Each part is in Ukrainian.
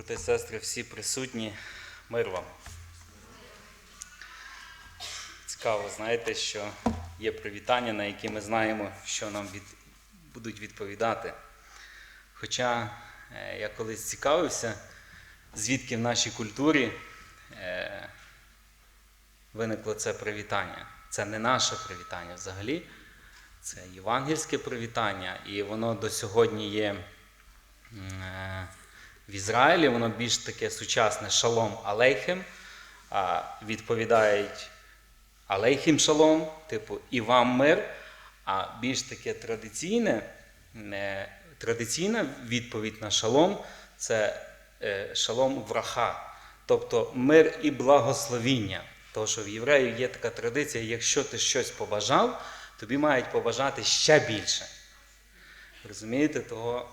брати і сестри, всі присутні, мир вам. Цікаво, знаєте, що є привітання, на які ми знаємо, що нам від... будуть відповідати. Хоча е, я колись цікавився, звідки в нашій культурі е, виникло це привітання. Це не наше привітання взагалі, це євангельське привітання, і воно до сьогодні є е, в Ізраїлі, воно більш таке сучасне шалом алейхем, а відповідають алейхім шалом, типу і вам мир, а більш таке традиційне, не, традиційна відповідь на шалом це е, шалом враха, тобто мир і благословіння. Тому що в євреїв є така традиція, якщо ти щось побажав, тобі мають побажати ще більше. Розумієте, того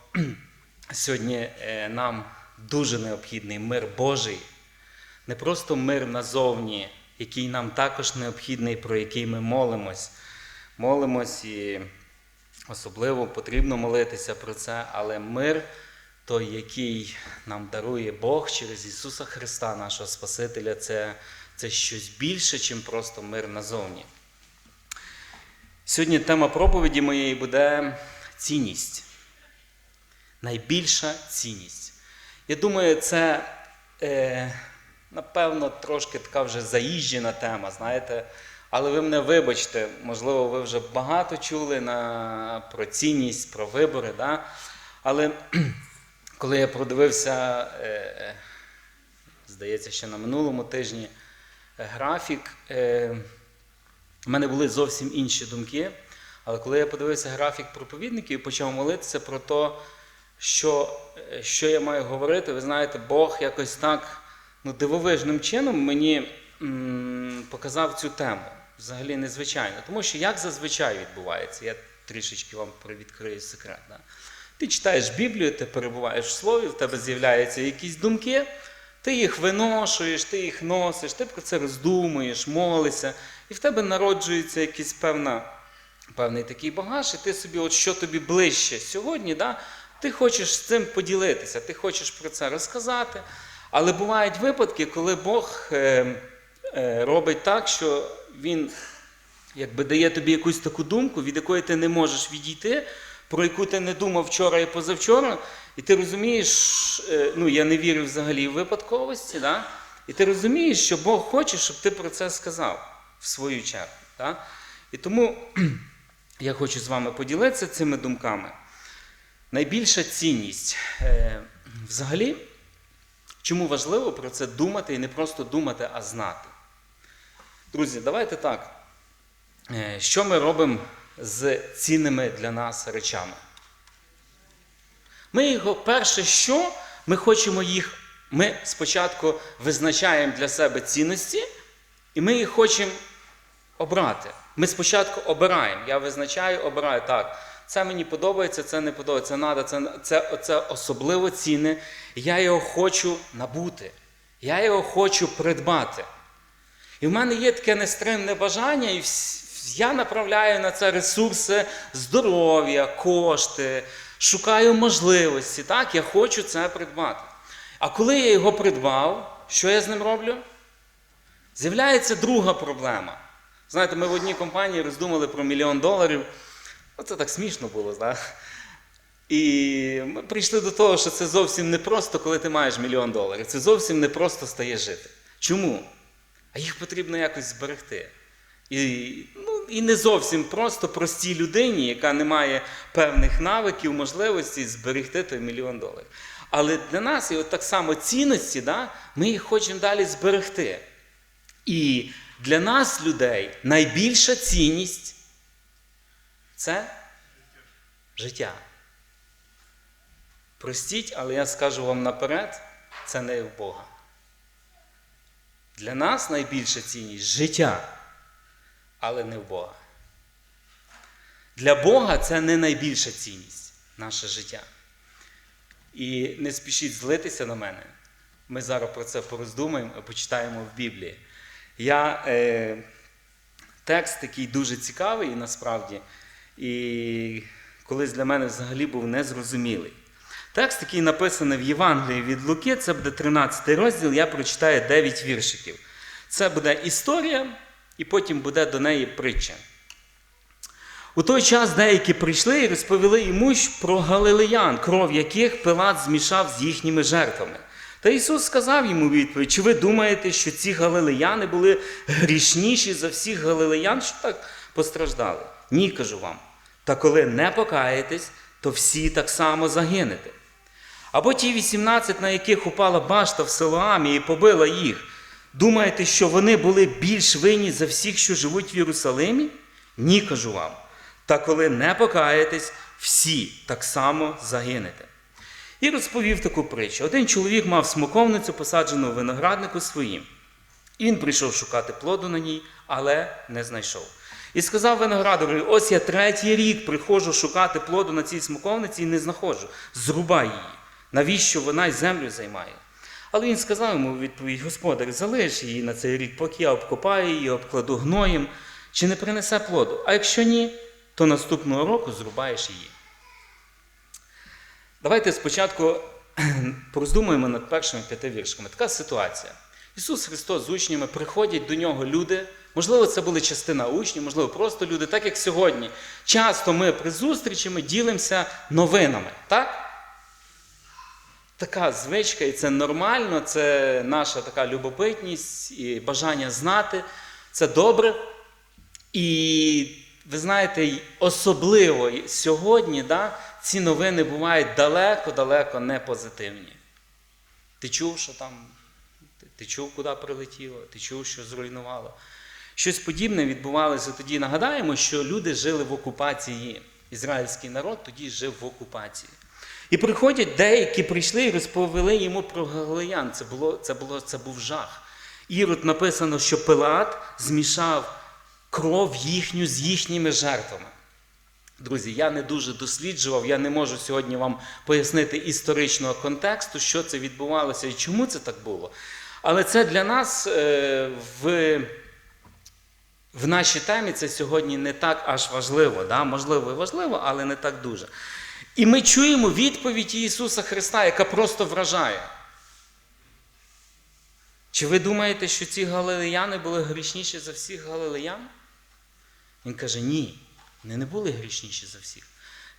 сьогодні е, нам дуже необхідний мир Божий, не просто мир назовні, який нам також необхідний, про який ми молимось. Молимось і особливо потрібно молитися про це, але мир той, який нам дарує Бог через Ісуса Христа, нашого Спасителя, це, це щось більше, ніж просто мир назовні. Сьогодні тема проповіді моєї буде цінність. Найбільша цінність. Я думаю, це, е, напевно, трошки така вже заїжджена тема, знаєте. Але ви мене вибачте, можливо, ви вже багато чули на, про цінність, про вибори. Да? Але коли я продивився, е, здається, ще на минулому тижні е, графік, е, в мене були зовсім інші думки. Але коли я подивився графік проповідників і почав молитися про те, що, е, що я маю говорити, ви знаєте, Бог якось так ну, дивовижним чином мені м, показав цю тему. Взагалі незвичайно. Тому що як зазвичай відбувається, я трішечки вам привідкрию секрет. Да? Ти читаєш Біблію, ти перебуваєш в слові, в тебе з'являються якісь думки, ти їх виношуєш, ти їх носиш, ти про це роздумуєш, молишся, і в тебе народжується якийсь певний такий багаж, і ти собі, от що тобі ближче сьогодні, да? Ти хочеш з цим поділитися, ти хочеш про це розказати. Але бувають випадки, коли Бог е, е, робить так, що Він якби дає тобі якусь таку думку, від якої ти не можеш відійти, про яку ти не думав вчора і позавчора, і ти розумієш, е, ну я не вірю взагалі в випадковості, да? і ти розумієш, що Бог хоче, щоб ти про це сказав в свою чергу. Да? І тому я хочу з вами поділитися цими думками. Найбільша цінність е, взагалі, чому важливо про це думати і не просто думати, а знати. Друзі, давайте так. Е, Що ми робимо з цінними для нас речами? Ми його перше, що ми хочемо їх, ми спочатку визначаємо для себе цінності, і ми їх хочемо обрати. Ми спочатку обираємо. Я визначаю, обираю так. Це мені подобається, це не подобається, це треба, це, це, це особливо цінне. Я його хочу набути. Я його хочу придбати. І в мене є таке нестримне бажання, і я направляю на це ресурси здоров'я, кошти, шукаю можливості. Так, я хочу це придбати. А коли я його придбав, що я з ним роблю? З'являється друга проблема. Знаєте, ми в одній компанії роздумали про мільйон доларів. Оце так смішно було, так? І ми прийшли до того, що це зовсім не просто, коли ти маєш мільйон доларів. Це зовсім не просто стає жити. Чому? А їх потрібно якось зберегти. І ну, і не зовсім просто простій людині, яка не має певних навиків, можливостей зберегти той мільйон доларів. Але для нас, і от так само цінності, да, ми їх хочемо далі зберегти. І для нас, людей, найбільша цінність це життя. Простіть, але я скажу вам наперед, це не в Бога. Для нас найбільша цінність життя, але не в Бога. Для Бога це не найбільша цінність наше життя. І не спішіть злитися на мене. Ми зараз про це пороздумаємо і почитаємо в Біблії. Я, е, Текст такий дуже цікавий насправді, і колись для мене взагалі був незрозумілий. Текст, який написаний в Євангелії від Луки, це буде 13 розділ, я прочитаю 9 віршиків. Це буде історія, і потім буде до неї притча. У той час деякі прийшли і розповіли йому про галилеян, кров яких Пилат змішав з їхніми жертвами. Та Ісус сказав йому відповідь: чи ви думаєте, що ці галилеяни були грішніші за всіх галилеян, що так постраждали? Ні, кажу вам. Та коли не покаєтесь, то всі так само загинете. Або ті 18, на яких упала башта в Силоамі і побила їх, думаєте, що вони були більш винні за всіх, що живуть в Єрусалимі? Ні, кажу вам. Та коли не покаєтесь, всі так само загинете. І розповів таку притчу. Один чоловік мав смоковницю, посаджену винограднику своїм. Він прийшов шукати плоду на ній, але не знайшов. І сказав виноградарю: ось я третій рік приходжу шукати плоду на цій смоковниці і не знаходжу. Зрубай її. Навіщо вона й землю займає? Але він сказав йому відповідь: Господар, залиш її на цей рік, поки я обкопаю її, обкладу гноєм, чи не принесе плоду. А якщо ні, то наступного року зрубаєш її. Давайте спочатку пороздумуємо над першими п'яти віршками. Така ситуація. Ісус Христос з учнями приходять до нього люди. Можливо, це були частина учнів, можливо, просто люди, так як сьогодні. Часто ми при зустрічі ми ділимося новинами. Так? Така звичка, і це нормально, це наша така любопитність і бажання знати. Це добре. І ви знаєте, особливо сьогодні да, ці новини бувають далеко-далеко не позитивні. Ти чув, що там, ти, чув, куди прилетіло, ти чув, що зруйнувало. Щось подібне відбувалося тоді. Нагадаємо, що люди жили в окупації. Ізраїльський народ тоді жив в окупації. І приходять деякі прийшли і розповіли йому про Галилеян. Це, було, це, було, це був жах. Ірод написано, що Пилат змішав кров їхню з їхніми жертвами. Друзі, я не дуже досліджував, я не можу сьогодні вам пояснити історичного контексту, що це відбувалося і чому це так було. Але це для нас е, в, в нашій темі це сьогодні не так аж важливо. Да? Можливо, і важливо, але не так дуже. І ми чуємо відповідь Ісуса Христа, яка просто вражає. Чи ви думаєте, що ці галилеяни були грішніші за всіх галилеян? Він каже, ні, вони не були грішніші за всіх.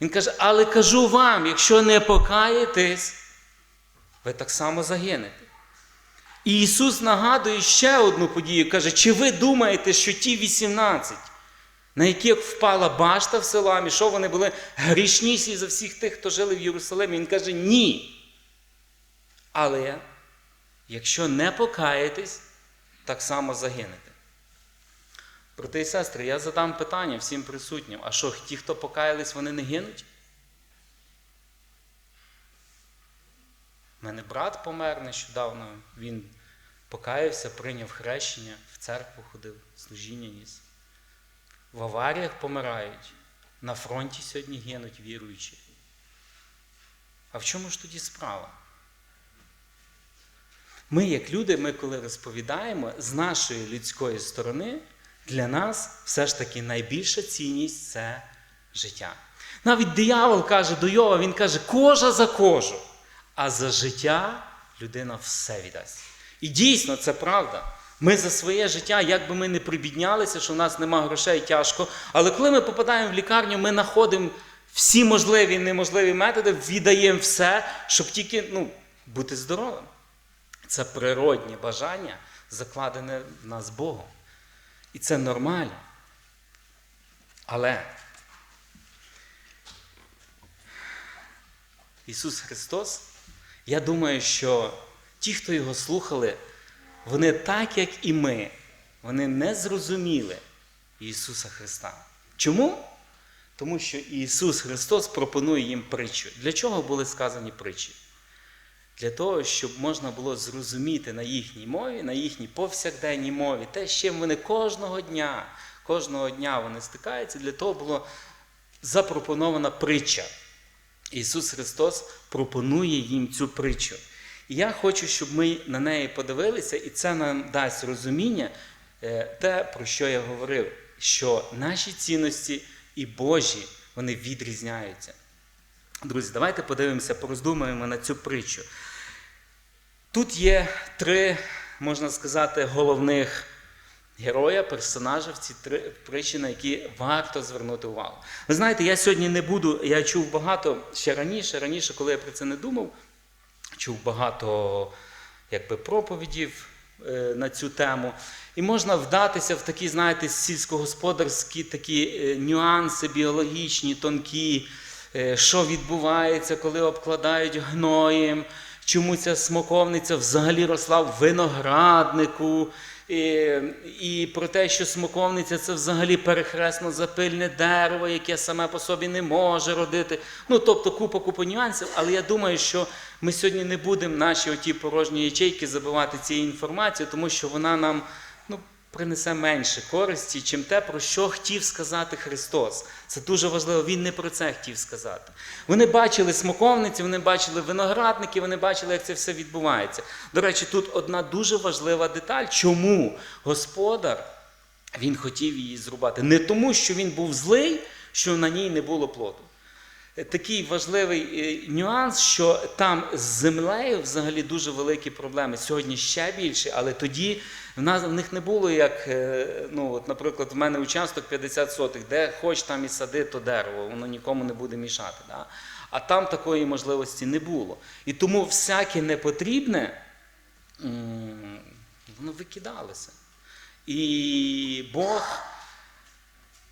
Він каже, але кажу вам, якщо не покаєтесь, ви так само загинете. І Ісус нагадує ще одну подію, каже, чи ви думаєте, що ті 18, на яких впала башта в селамі, що вони були грішніші за всіх тих, хто жили в Єрусалимі? Він каже, ні. Але якщо не покаєтесь, так само загинете. Брати і сестри, я задам питання всім присутнім: а що, ті, хто покаялись, вони не гинуть? У мене брат помер нещодавно, він покаявся, прийняв хрещення, в церкву ходив, служіння ніс. В аваріях помирають, на фронті сьогодні гинуть віруючі. А в чому ж тоді справа? Ми, як люди, ми коли розповідаємо з нашої людської сторони, для нас все ж таки найбільша цінність це життя. Навіть диявол каже до Йова, він каже, кожа за кожу. А за життя людина все віддасть. І дійсно це правда. Ми за своє життя, як би ми не прибіднялися, що в нас нема грошей тяжко. Але коли ми попадаємо в лікарню, ми знаходимо всі можливі і неможливі методи, віддаємо все, щоб тільки ну, бути здоровим. Це природнє бажання, закладене в нас Богом. І це нормально. Але Ісус Христос, я думаю, що ті, хто його слухали, вони так, як і ми, вони не зрозуміли Ісуса Христа. Чому? Тому що Ісус Христос пропонує їм притчу. Для чого були сказані притчі? Для того, щоб можна було зрозуміти на їхній мові, на їхній повсякденній мові, те, з чим вони кожного дня, кожного дня вони стикаються, для того було запропонована притча. Ісус Христос пропонує їм цю притчу. Я хочу, щоб ми на неї подивилися, і це нам дасть розуміння, е, те, про що я говорив, що наші цінності і Божі вони відрізняються. Друзі, давайте подивимося, пороздумаємо на цю притчу. Тут є три, можна сказати, головних героя, персонажа в цій три притчі, на які варто звернути увагу. Ви знаєте, я сьогодні не буду, я чув багато ще раніше, раніше, коли я про це не думав, чув багато якби, проповідів е, на цю тему. І можна вдатися в такі, знаєте, сільськогосподарські такі е, нюанси біологічні, тонкі, е, що відбувається, коли обкладають гноєм, чому ця смоковниця взагалі росла в винограднику. І, і про те, що смоковниця це взагалі перехресно запильне дерево, яке саме по собі не може родити. Ну, тобто купа купа нюансів, але я думаю, що ми сьогодні не будемо наші оті порожні ячейки забивати цією інформацією, тому що вона нам ну, принесе менше користі, чим те, про що хотів сказати Христос. Це дуже важливо, Він не про це хотів сказати. Вони бачили смоковниці, вони бачили виноградники, вони бачили, як це все відбувається. До речі, тут одна дуже важлива деталь, чому господар він хотів її зрубати. Не тому, що він був злий, що на ній не було плоду. Такий важливий е, нюанс, що там з землею взагалі дуже великі проблеми. Сьогодні ще більше, але тоді в нас в них не було як, е, ну, от, наприклад, в мене участок 50 сотих, де хоч там і сади, то дерево, воно нікому не буде мішати. Да? А там такої можливості не було. І тому всяке непотрібне, воно викидалося. І Бог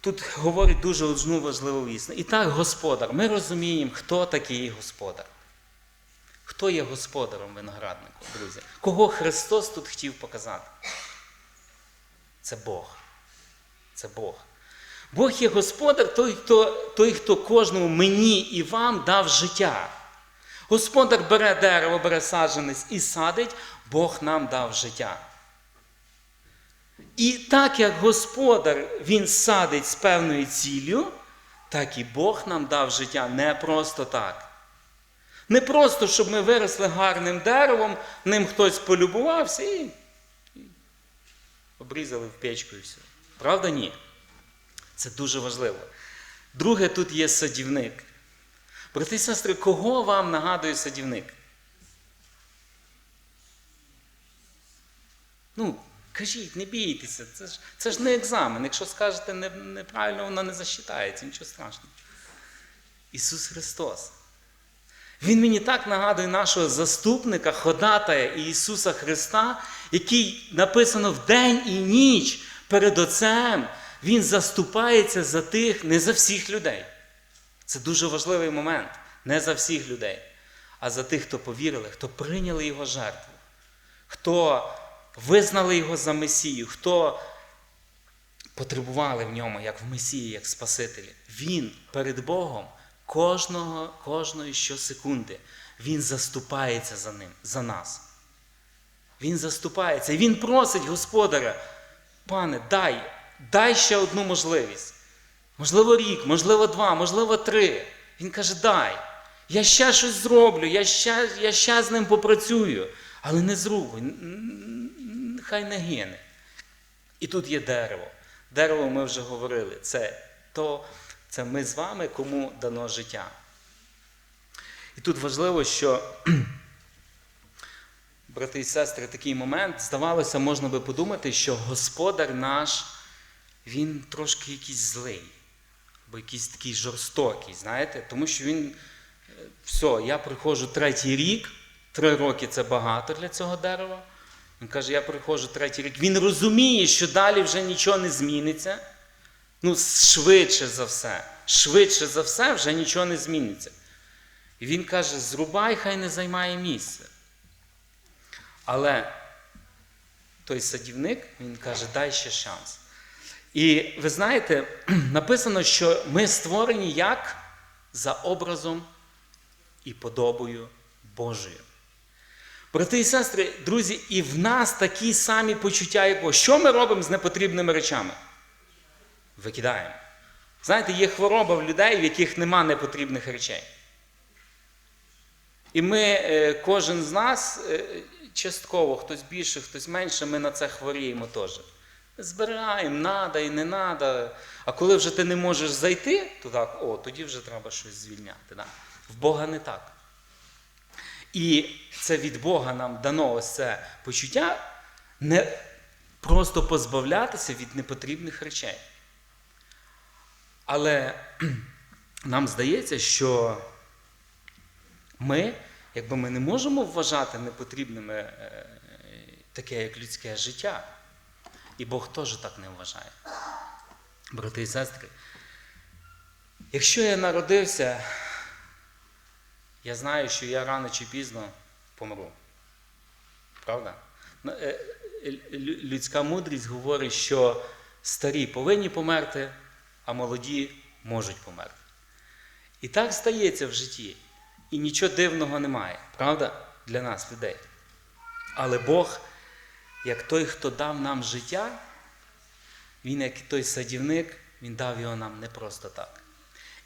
тут говорить дуже одну важливу вісну. І так, господар, ми розуміємо, хто такий господар. Хто є господаром винограднику, друзі? Кого Христос тут хотів показати? Це Бог. Це Бог. Бог є господар, той, хто, той, хто кожному мені і вам дав життя. Господар бере дерево, бере саджанець і садить, Бог нам дав життя. І так як Господар Він садить з певною ціллю, так і Бог нам дав життя не просто так. Не просто, щоб ми виросли гарним деревом, ним хтось полюбувався і, обрізали в печку і все. Правда, ні? Це дуже важливо. Друге, тут є садівник. Брати і сестри, кого вам нагадує садівник? Ну, кажіть, не бійтеся, це ж, це ж не екзамен. Якщо скажете не- неправильно, воно не засчитається, нічого страшного. Ісус Христос. Він мені так нагадує нашого заступника, ходатая Ісуса Христа, який написано в день і ніч перед Отцем. Він заступається за тих, не за всіх людей. Це дуже важливий момент. Не за всіх людей, а за тих, хто повірили, хто прийняли Його жертву, хто визнали Його за Месію, хто потребували в ньому, як в Месії, як Спасителі. Він перед Богом кожного, кожної щосекунди Він заступається за ним, за нас. Він заступається. І він просить Господаря, пане, дай, дай ще одну можливість. Можливо, рік, можливо, два, можливо, три. Він каже, дай. Я ще щось зроблю, я ще, я ще з ним попрацюю, але не н- н- хай не гине. І тут є дерево. Дерево ми вже говорили. Це то, це ми з вами, кому дано життя. І тут важливо, що, брати і сестри, такий момент, здавалося, можна би подумати, що господар наш, він трошки якийсь злий, або якийсь такий жорстокий, знаєте, тому що він, е, все, я приходжу третій рік, три роки це багато для цього дерева. Він каже, я приходжу третій рік. Він розуміє, що далі вже нічого не зміниться. Ну, швидше за все, швидше за все вже нічого не зміниться. І він каже: зрубай, хай не займає місце. Але той садівник, він каже, дай ще шанс. І ви знаєте, написано, що ми створені як за образом і подобою Божою. Брати і сестри, друзі, і в нас такі самі почуття, як Бог. Що ми робимо з непотрібними речами? Викидаємо. Знаєте, є хвороба в людей, в яких нема непотрібних речей. І ми, е, кожен з нас, е, частково, хтось більше, хтось менше, ми на це хворіємо теж. Збираємо, надо і не надо. А коли вже ти не можеш зайти, так, о, тоді вже треба щось звільняти. Да? В Бога не так. І це від Бога нам дано ось це почуття не просто позбавлятися від непотрібних речей. Але нам здається, що ми, якби ми не можемо вважати непотрібними е, таке, як людське життя. І Бог теж так не вважає. Брати і сестри, якщо я народився, я знаю, що я рано чи пізно помру. Правда? Ну, е, е, лю- Людська мудрість говорить, що старі повинні померти, а молоді можуть померти. І так стається в житті. І нічого дивного немає, правда? Для нас, людей. Але Бог, як той, хто дав нам життя, Він, як той садівник, Він дав його нам не просто так.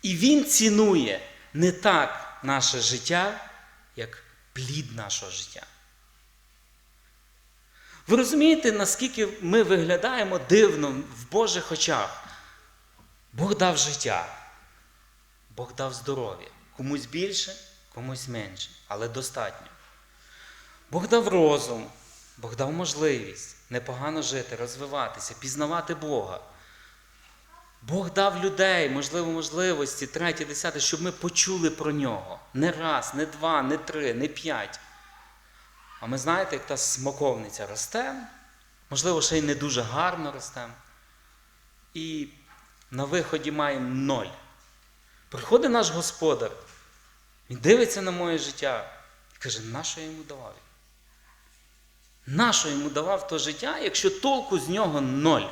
І Він цінує не так наше життя, як плід нашого життя. Ви розумієте, наскільки ми виглядаємо дивно в Божих очах? Бог дав життя, Бог дав здоров'я. Комусь більше, комусь менше, але достатньо. Бог дав розум, Бог дав можливість непогано жити, розвиватися, пізнавати Бога. Бог дав людей, можливо, можливості, третє, десяте, щоб ми почули про нього. Не раз, не два, не три, не п'ять. А ми знаєте, як та смоковниця росте, можливо, ще й не дуже гарно росте. І на виході маємо ноль. Приходить наш господар, він дивиться на моє життя і каже, нащо я йому давав? Нащо йому давав то життя, якщо толку з нього ноль?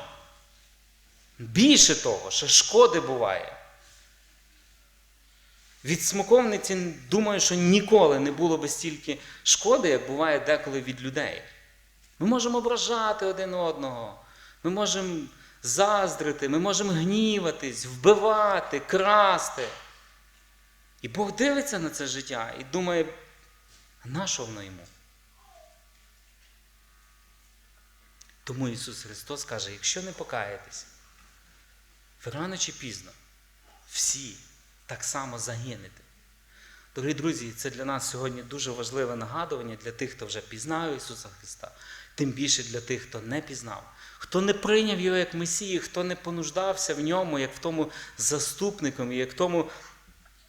Більше того, ще шкоди буває. Від смоковниці думаю, що ніколи не було би стільки шкоди, як буває деколи від людей. Ми можемо ображати один одного, ми можемо заздрити, ми можемо гніватись, вбивати, красти. І Бог дивиться на це життя і думає, а на що воно йому? Тому Ісус Христос каже, якщо не покаєтесь, рано чи пізно всі так само загинете. Дорогі друзі, це для нас сьогодні дуже важливе нагадування для тих, хто вже пізнав Ісуса Христа, тим більше для тих, хто не пізнав, хто не прийняв його як Месію, хто не понуждався в ньому, як в тому заступнику, як в тому,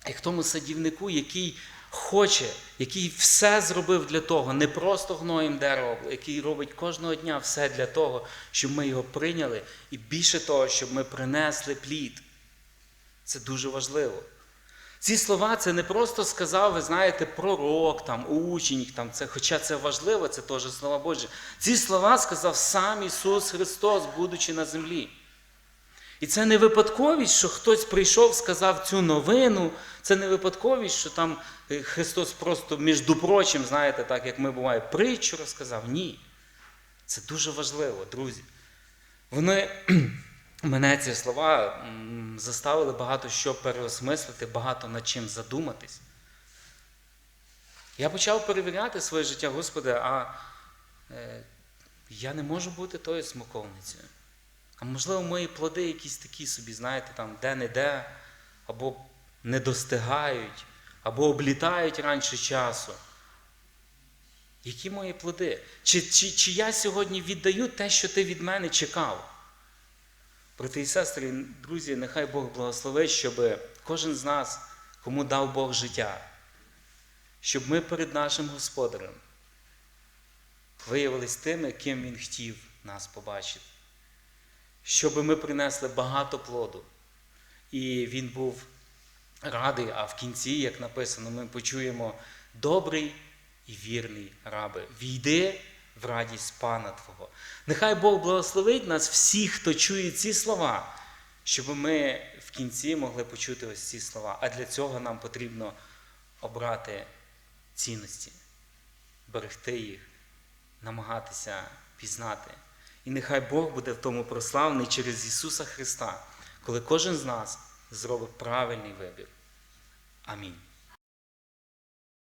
як в тому садівнику, який хоче, який все зробив для того, не просто гноєм дерева, який робить кожного дня все для того, щоб ми його прийняли, і більше того, щоб ми принесли плід. Це дуже важливо. Ці слова це не просто сказав, ви знаєте, пророк, там, учень, там, це, хоча це важливо, це теж слова Божі. Ці слова сказав сам Ісус Христос, будучи на землі. І це не випадковість, що хтось прийшов, сказав цю новину. Це не випадковість, що там е, Христос просто, між прочим, знаєте, так як ми буває, притчу розказав. Ні. Це дуже важливо, друзі. Вони мене ці слова заставили багато що переосмислити, багато над чим задуматись. Я почав перевіряти своє життя, Господи, а е, я не можу бути тою смоковницею. А можливо, мої плоди якісь такі собі, знаєте, там де-не-де, або не достигають, або облітають раніше часу. Які мої плоди? Чи, чи, чи я сьогодні віддаю те, що ти від мене чекав? Брати і сестри, друзі, нехай Бог благословить, щоб кожен з нас, кому дав Бог життя, щоб ми перед нашим Господарем виявились тими, ким Він хотів нас побачити. Щоб ми принесли багато плоду. І він був радий, а в кінці, як написано, ми почуємо добрий і вірний рабе. Війди в радість Пана Твого. Нехай Бог благословить нас всіх, хто чує ці слова, щоб ми в кінці могли почути ось ці слова. А для цього нам потрібно обрати цінності, берегти їх, намагатися пізнати. І нехай Бог буде в тому прославлений через Ісуса Христа, коли кожен з нас зробить правильний вибір. Амінь.